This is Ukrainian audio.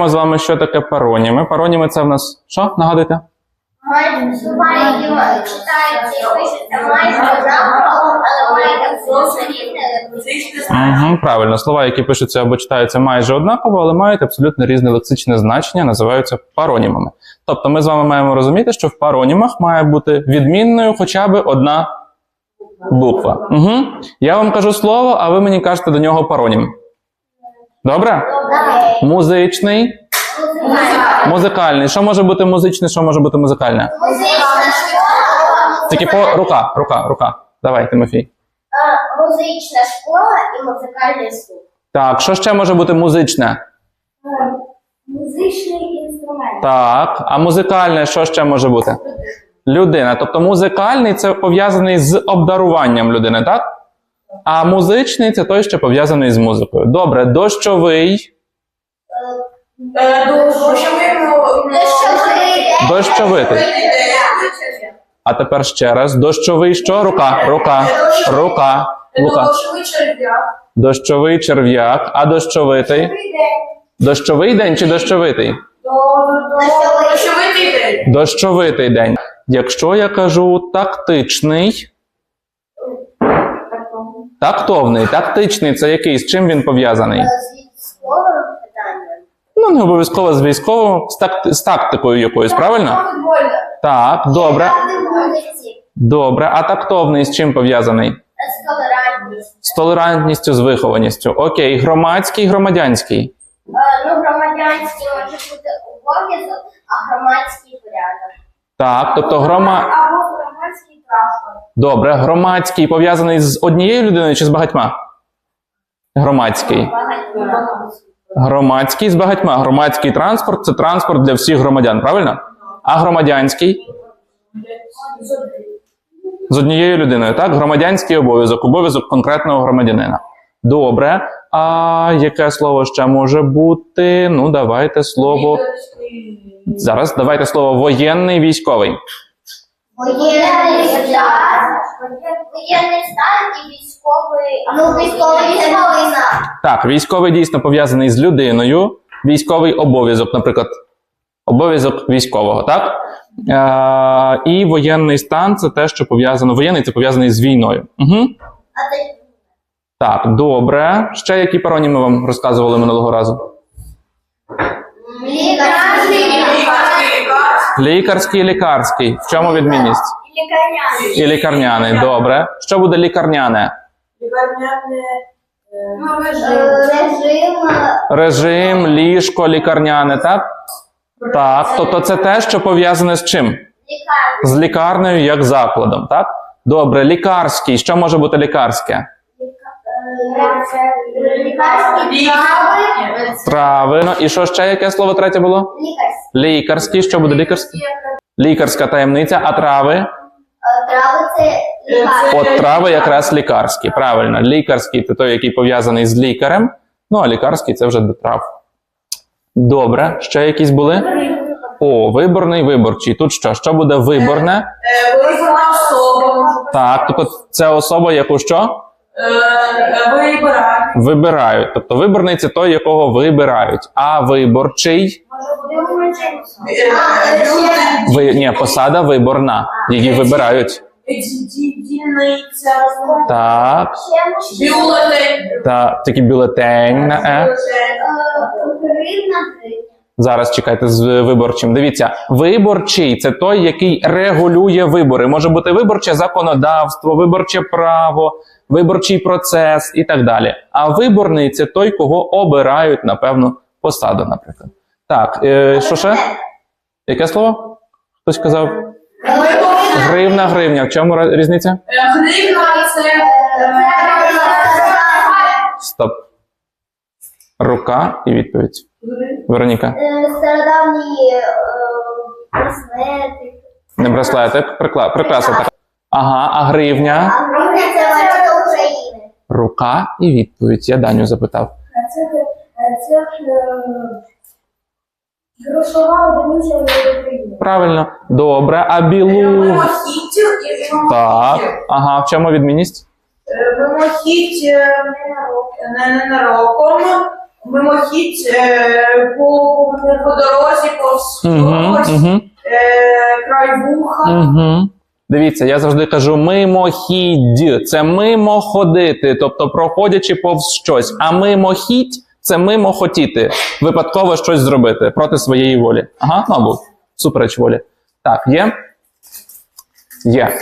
Ми з вами, що таке пароніми. Пароніми це в нас що? Нагадуйте? Угу, правильно, слова, які пишуться або читаються майже однаково, але мають абсолютно різне лексичне значення, називаються паронімами. Тобто ми з вами маємо розуміти, що в паронімах має бути відмінною хоча б одна буква. Угу. Я вам кажу слово, а ви мені кажете до нього паронім. Добре? Музичний, музикальний. Що може бути музичний, що може бути музикальне? Тільки по рука, рука, рука. Давай, Тимофій. Е, музична школа і музикальний суд. Так, що ще може бути музичне? Музичний інструмент. Так, а музикальне що ще може бути? Людина. Тобто музикальний це пов'язаний з обдаруванням людини, так? А музичний це той, що пов'язаний з музикою. Добре, дощовий. Дощовитий. А тепер ще раз. Дощовий що? Рука. Рука. Рука. Лука. Дощовий черв'як. А дощовитий? Дощовий день чи дощовитий? Дощовитий день. Якщо я кажу тактичний, тактовний, тактичний це який? З чим він пов'язаний? З військовим питанням. Ну, не обов'язково з військовим, з, такти- з тактикою якоюсь, правильно? Так, добре. Добре. А тактовний з чим пов'язаний? З толерантністю. З толерантністю, з вихованістю. Окей, громадський, громадянський. Е, Ну, громадянський може бути обов'язок, а громадський порядок. Так, тобто грома... Громадський транспорт. Добре, громадський пов'язаний з однією людиною чи з багатьма? Громадський. Громадський з багатьма. Громадський транспорт це транспорт для всіх громадян, правильно? А громадянський з однією людиною, так? Громадянський обов'язок, обов'язок конкретного громадянина. Добре. А яке слово ще може бути? Ну, давайте слово. Зараз давайте слово воєнний військовий. Воєнний стан. Воєнний стан і військовий. Ну, військовий це війна. Так, військовий дійсно пов'язаний з людиною. Військовий обов'язок, наприклад, обов'язок військового, так? Е, і воєнний стан це те, що пов'язано. Воєнний це пов'язаний з війною. Угу. А ти Так, добре. Ще які пароніми вам розказували минулого разу? Лікарський і лікарський. В чому відмінність? Лікарняний. І лікарняний. Добре. Що буде лікарняне? Режим. Режим, ліжко, лікарняне, так? Так. Тобто це те, що пов'язане з чим? Лікарня. З лікарнею як закладом, так? Добре, лікарський. Що може бути лікарське? Лікарський. Трави. Ну, і що ще яке слово третє було? Лікарський. Лікарський. Що буде лікарський? Лікарська таємниця, а трави? Е, Трави це лікарня. От трави якраз лікарські. Правильно. Лікарський це той, який пов'язаний з лікарем. Ну, а лікарський це вже до трав. Добре. Ще якісь були? О, виборний, виборчий. Тут що? Що буде виборне? Виборна особа. Так, тобто це особа, яку що? Вибирати. Вибирають. Тобто виборний це той, якого вибирають. А виборчий ви ні, посада виборна. Її вибирають. Так, Бюлетень. та тільки бюлетень на е. Зараз чекайте з виборчим. Дивіться, виборчий це той, який регулює вибори. Може бути виборче законодавство, виборче право, виборчий процес і так далі. А виборний це той, кого обирають на певну посаду, наприклад. Так, е, що ще? Яке слово? Хтось казав? Гривна, гривня. В чому різниця? Гривна це Стоп. Рука і відповідь. Вероніка. Е, Стародавні е, браслети. Не браслетик. Прикла... Прикраса така. Ага, а гривня. А гривня це валюта України. Рука і відповідь. Я Даню запитав. Це, це грошова одиниця України. Правильно. Добре. А білу. мимохідь Так. Ага, в чому відмінність? Мимохідь е, не ненароком, Мимохідь е, по, по дорозі, Угу, когось, угу, е, край вуха. угу. Дивіться, я завжди кажу мимохідь. Це мимо ходити, тобто проходячи повз щось. А мимохідь це мимо хотіти, випадково щось зробити проти своєї волі. Ага, або супереч волі. Так, є? Є.